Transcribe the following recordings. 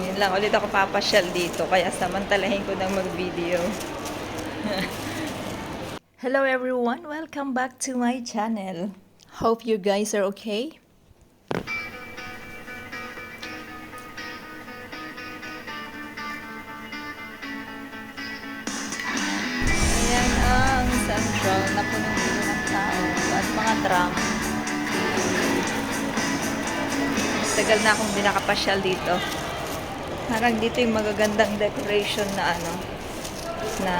Yun lang, ulit ako papasyal dito. Kaya samantalahin ko ng mag-video. Hello everyone! Welcome back to my channel. Hope you guys are okay. Ayan ang central na punong-puno ng tao at mga tram. Tagal na akong di nakapasyal dito. Parang dito yung magagandang decoration na ano, na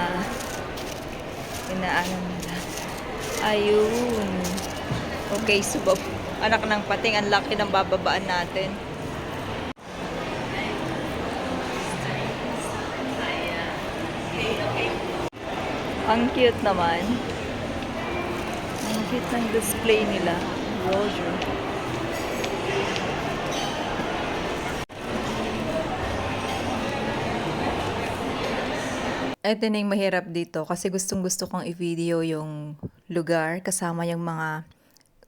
inaano nila. Ayun. Okay, subab. Anak ng pating, ang laki ng bababaan natin. Ang cute naman. Ang cute ng display nila. Roger. Ito na yung mahirap dito kasi gustong gusto kong i-video yung lugar kasama yung mga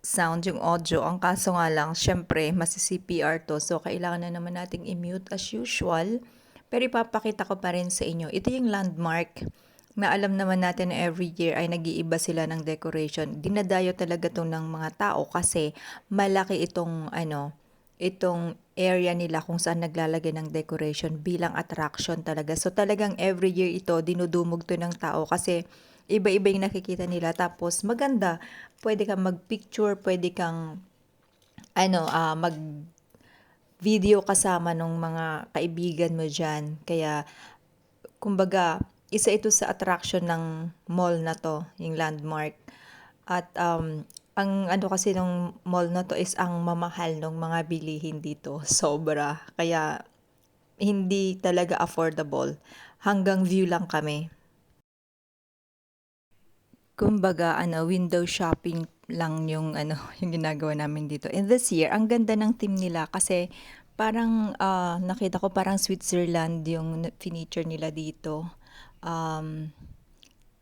sound, yung audio. Ang kaso nga lang, syempre, masi-CPR to. So, kailangan na naman nating i-mute as usual. Pero ipapakita ko pa rin sa inyo. Ito yung landmark na alam naman natin na every year ay nag-iiba sila ng decoration. Dinadayo talaga to ng mga tao kasi malaki itong ano, itong area nila kung saan naglalagay ng decoration bilang attraction talaga. So talagang every year ito dinudumog to ng tao kasi iba-iba yung nakikita nila tapos maganda. Pwede kang mag-picture, pwede kang ano, ah, mag video kasama ng mga kaibigan mo dyan. Kaya, kumbaga, isa ito sa attraction ng mall na to, yung landmark. At um, ang ano kasi ng mall na to is ang mamahal ng mga bilihin dito. Sobra. Kaya, hindi talaga affordable. Hanggang view lang kami. Kumbaga, ano, window shopping lang yung ano, yung ginagawa namin dito. And this year, ang ganda ng team nila kasi parang ah, nakita ko parang Switzerland yung furniture nila dito. Um,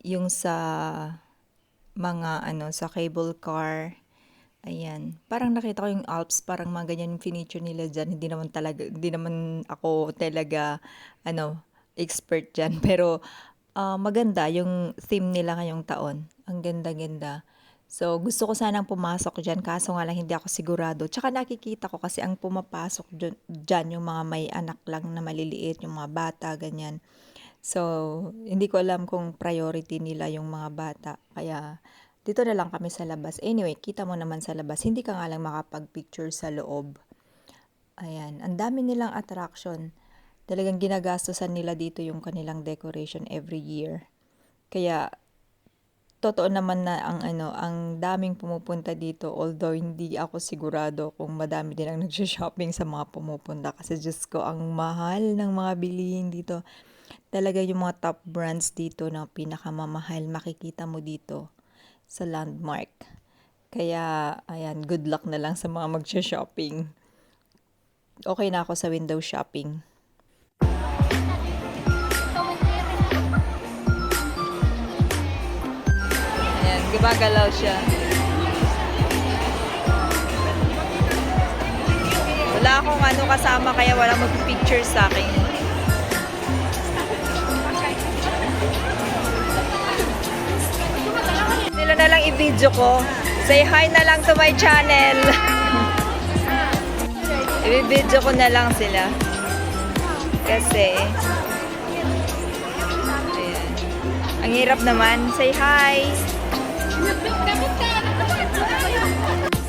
yung sa mga ano sa cable car. Ayan. Parang nakita ko yung Alps, parang mga ganyan yung furniture nila dyan. Hindi naman talaga, hindi naman ako talaga, ano, expert dyan. Pero, ah, maganda yung theme nila ngayong taon. Ang ganda-ganda. So, gusto ko sanang pumasok dyan, kaso nga lang hindi ako sigurado. Tsaka nakikita ko kasi ang pumapasok dyan, dyan yung mga may anak lang na maliliit, yung mga bata, ganyan. So, hindi ko alam kung priority nila yung mga bata. Kaya, dito na lang kami sa labas. Anyway, kita mo naman sa labas. Hindi ka nga lang makapag-picture sa loob. Ayan. Ang dami nilang attraction. Talagang ginagastosan nila dito yung kanilang decoration every year. Kaya, totoo naman na ang ano, ang daming pumupunta dito. Although, hindi ako sigurado kung madami din ang nagsha-shopping sa mga pumupunta. Kasi, Diyos ko, ang mahal ng mga bilihin dito talaga yung mga top brands dito na pinakamamahal makikita mo dito sa landmark. Kaya, ayan, good luck na lang sa mga magsha-shopping. Okay na ako sa window shopping. Ayan, gumagalaw siya. Wala akong ano kasama kaya wala mag-picture sa akin. Lang i-video ko. Say hi na lang to my channel. I-video ko na lang sila. Kasi, ayan. Ang hirap naman. Say hi.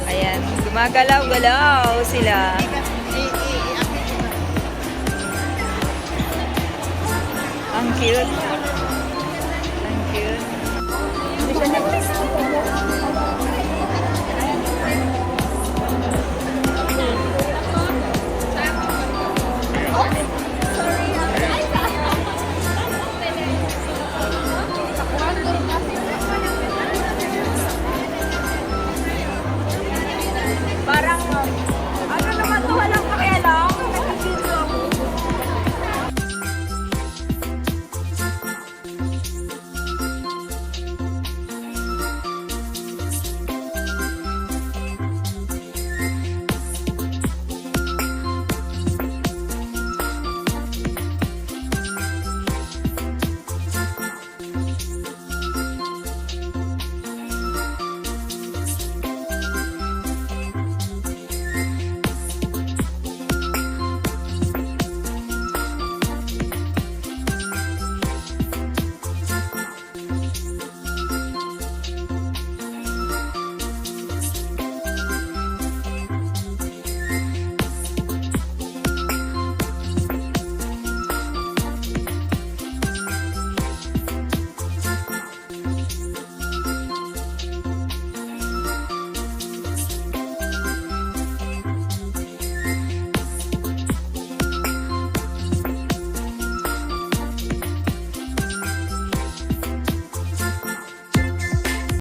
Ayan. Gumagalaw-galaw sila. Ang cute. Thank you.